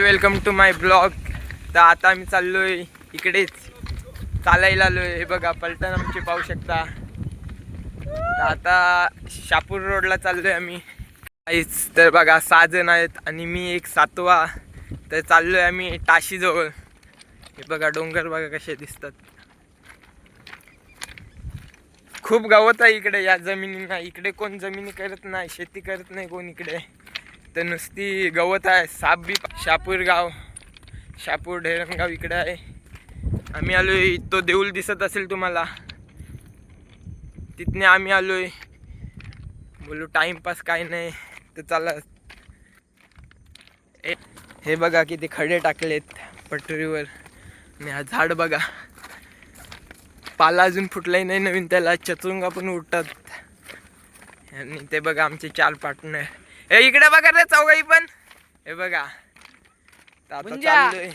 Welcome to my blog तर आता आम्ही चाललोय इकडेच. चालायला आलोय. हे बघा पलटण आमची पाहू शकता. तर आता शापूर रोडला चाललोय आम्ही. काहीच तर बघा सहा जण आहेत आणि मी एक सातवा. तर चाललोय आम्ही टाशीजवळ. हे बघा डोंगर बघा कसे दिसतात. खूप गवत आहे इकडे. या जमिनींना. इकडे कोण जमिनी करत नाही शेती करत नाही कोण इकडे. तर नुसती गवत आहे साप बी शापूर गाव. शापूर ढेरणगाव इकडे आहे. आम्ही आलो आहे तो देऊळ दिसत असेल तुम्हाला. तिथने आम्ही आलो आहे बोलू टाइमपास काय नाही. तर चला. ए हे बघा किती खडे टाकलेत पटरीवर. आणि हा झाड बघा. पाला अजून फुटलाही नाही नवीन त्याला चतुंगा पण उठतात आणि ते बघा आमचे चार पार्टनर हे इकडे बघा रे चौघाई पण. हे बघा. तर आता मुंजा. चाललोय.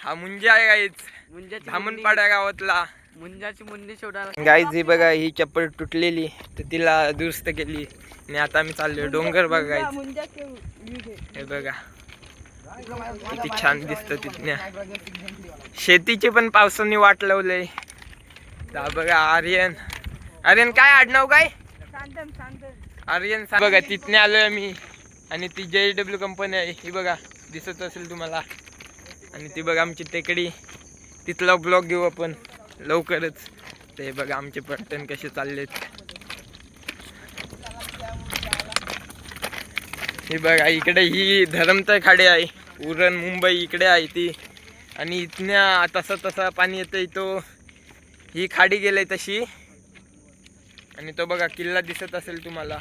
हा मुंजा आहे गाईच मुंजाची धामणपाड्या गावातला. मुंजाची मुंडी सोडायला गाईज ही बघा ही चप्पल तुटलेली. तर तिला दुरुस्त केली. आणि आता आम्ही चाललोय. डोंगर बघा गाईज हे बघा. किती छान दिसत तिथल्या शेतीची पण पावसाने वाट लावलंय. बघा आर्यन. आर्यन काय आडनाव काय आर्यन सा- बघा तिथने आलोय आम्ही आणि ती जे डब्ल्यू कंपनी आहे. ही बघा दिसत असेल तुम्हाला. आणि ती बघा आमची टेकडी. तिथला ब्लॉग घेऊ आपण लवकरच. ते बघा आमचे पर्यटन कसे चाललेत. हे बघा इकडे ही धरमतर खाडे आहे. उरण मुंबई इकडे आहे ती. आणि इथनं तसा तसा पाणी येतं तो ही खाडी गेली तशी. आणि तो बघा किल्ला दिसत असेल तुम्हाला.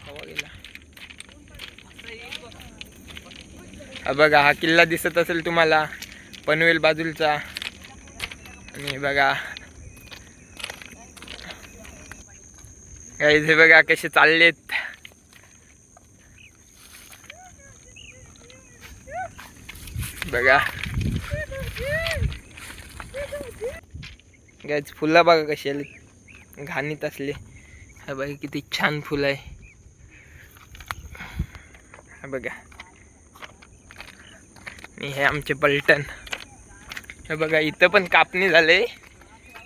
हवा गेला? हा बघा हा किल्ला दिसत असेल तुम्हाला पनवेल बाजूलचा. आणि बघा. गाईज हे बघा कसे चाललेत. बघा. गाईज फुलं बघा कशी आली. घाणीत असले. हा बघा किती छान फुलं आहे. हा बघा. आणि हे आमचे पलटण. हे बघा इथं पण कापणी झाले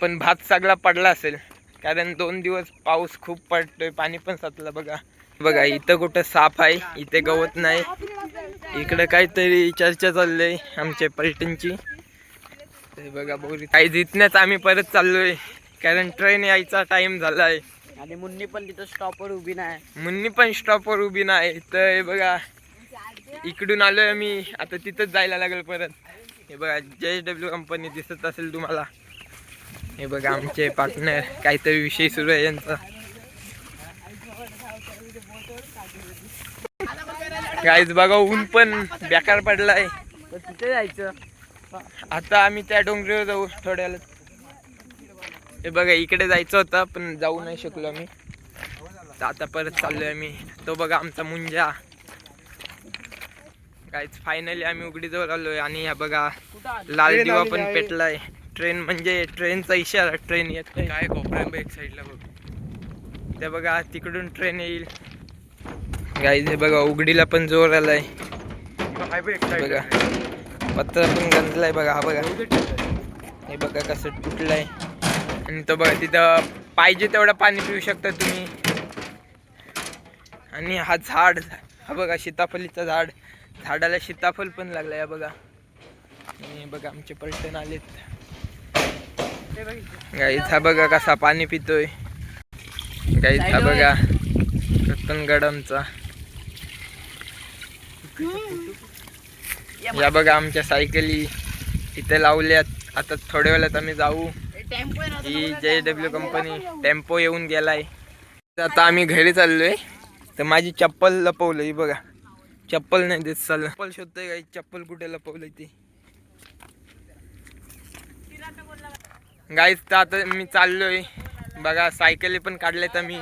पण भात सगळा पडला असेल. कारण दोन दिवस पाऊस खूप पडतोय पाणी पण साचलं बघा. बघा इथं कुठं साफ आहे इथे गवत नाही. इकडं काहीतरी चर्चा चालली आहे आमच्या पलटणची. ते बघा बोरी. काही जितण्याच आम्ही परत चाललोय. कारण ट्रेन यायचा टाइम झाला आहे आणि मुन्नी पण तिथं स्टॉपवर उभी नाही. मुन्नी पण स्टॉपवर उभी नाही. तर हे बघा इकडून आलोय आम्ही आता तिथंच जायला लागेल परत. हे बघा जे डब्ल्यू कंपनी दिसत असेल तुम्हाला. हे बघा आमचे पार्टनर काहीतरी विषय सुरू आहे यांचा. काहीच बघा ऊन पण बेकार पडलाय. तिथे जायचं. आता आम्ही त्या डोंगरीवर जाऊ थोड्याला हे बघा इकडे जायचं होतं पण जाऊ नाही शकलो आम्ही. आता परत चाललोय आम्ही. तो बघा आमचा मुंजा. काहीच फायनली आम्ही उघडीजवळ आलोय आणि ह्या बघा लाल दिवा पण पेटलाय. ट्रेन म्हणजे ट्रेनचा इशारा ट्रेन येत काय कोपऱ्या एक साईडला बघ. त्या बघा तिकडून ट्रेन येईल. गाईज हे बघा उघडीला पण जोर आलाय. बघा. पत्र पण गंजलाय बघा हा बघा. हे बघा कसं तुटलंय. आणि तो बघा तिथं पाहिजे तेवढं पाणी पिऊ शकता तुम्ही. आणि हा झाड हा बघा सीताफलीचं झाड. झाडाला सीताफळ पण लागलं या बघा. आणि बघा आमचे पलटण आलेत. गाईच हा बघा कसा पाणी पितोय. गाईच हा बघा रतनगड आमचा या बघा आमच्या सायकली इथे लावल्यात. आता थोड्या वेळात आम्ही जाऊ. ही जे डब्ल्यू कंपनी टेम्पो येऊन गेलाय. आता आम्ही घरी चाललोय. तर माझी चप्पल लपवलं ही बघा. चप्पल नाही देत चाललं चप्पल शोधतोय काही चप्पल कुठे लपवलंय ती? गाईच तर आता मी चाललोय. बघा सायकली पण काढल्यात आम्ही.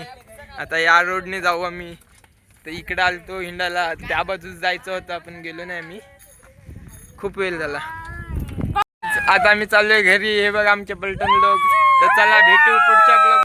आता या रोडने जाऊ आम्ही. तर इकडं आलतो हिंडाला त्या बाजूस जायचं होतं आपण गेलो नाही आम्ही. खूप वेळ झाला. आता आम्ही चाललोय घरी. हे बघा आमचे पलटण लोक. तर चला भेटू पुढच्या ब्लॉग